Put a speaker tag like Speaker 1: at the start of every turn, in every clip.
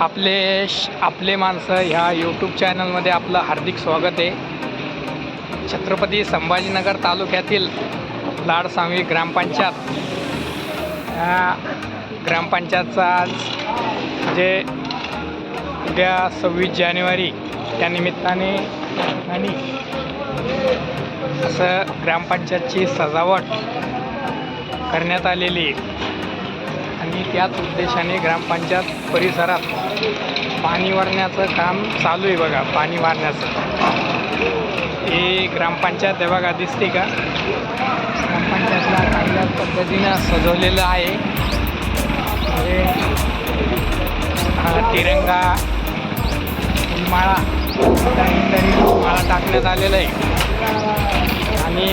Speaker 1: आपले श- आपले माणसं ह्या यूट्यूब चॅनलमध्ये आपलं हार्दिक स्वागत आहे. छत्रपती संभाजीनगर तालुक्यातील लाडसांगवी ग्रामपंचायत. ह्या ग्रामपंचायतचा आज जे उद्या सव्वीस जानेवारी त्या निमित्ताने आणि असं ग्रामपंचायतची सजावट करण्यात आलेली आहे. आणि त्याच उद्देशाने ग्रामपंचायत परिसरात पाणी वारण्याचं काम चालू आहे बघा पाणी वारण्याचं हे ग्रामपंचायत आहे बघा दिसते का? ग्रामपंचायतला चांगल्या पद्धतीनं सजवलेलं आहे. तिरंगा माळा माळा टाकण्यात आलेला आहे. आणि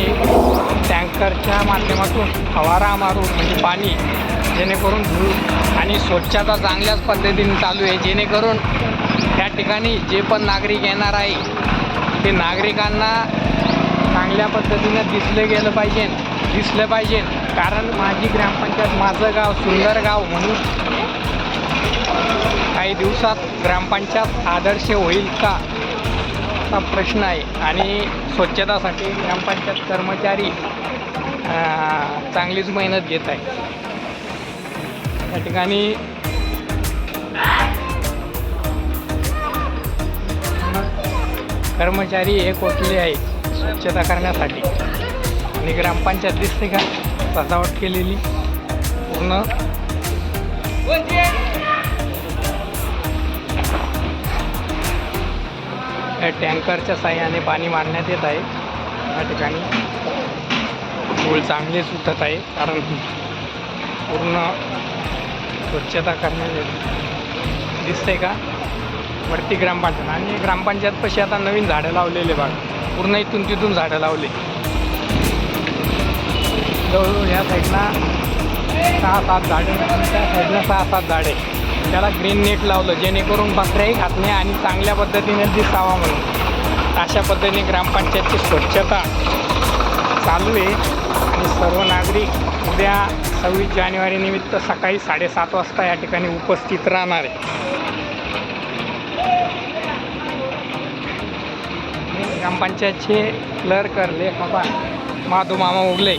Speaker 1: टँकरच्या माध्यमातून फवारा मारून म्हणजे पाणी जेणेकरून धूळ आणि स्वच्छता चांगल्याच पद्धतीने चालू आहे. जेणेकरून त्या ठिकाणी जे पण नागरिक येणार आहे ते नागरिकांना चांगल्या पद्धतीनं दिसलं गेलं पाहिजे दिसलं पाहिजे. कारण माझी ग्रामपंचायत माझं गाव सुंदर गाव म्हणून काही दिवसात ग्रामपंचायत आदर्श होईल का? हा प्रश्न आहे. आणि स्वच्छतासाठी ग्रामपंचायत कर्मचारी चांगलीच मेहनत घेत आहे. या ठिकाणी कर्मचारी हे कोटले आहे स्वच्छता करण्यासाठी. आणि ग्रामपंचायत दिसते का सजावट केलेली. पूर्ण. या टँकरच्या साह्याने पाणी मारण्यात येत आहे. या ठिकाणी धूळ चांगले सुटत आहे कारण पूर्ण स्वच्छता करण्यात येते दिसते का? वरती ग्रामपंचायत. आणि ग्रामपंचायत पशी आता नवीन झाडं लावलेले बाग पूर्ण इथून तिथून झाडं लावले. जवळजवळ ह्या साईडला सहा सात झाडे त्या साईडला सहा सात झाडे त्याला ग्रीन नेट लावलं. जेणेकरून बकऱ्याही खात नाही आणि चांगल्या पद्धतीने दिसावा म्हणून. अशा पद्धतीने ग्रामपंचायतची स्वच्छता चालू आहे. आणि सर्व नागरिक उद्या सव्वीस जानेवारी निमित्त सकाळी साडेसात वाजता या ठिकाणी उपस्थित राहणार आहे. ग्रामपंचायतचे क्लर्क लेखापाल माधू मामा उगले.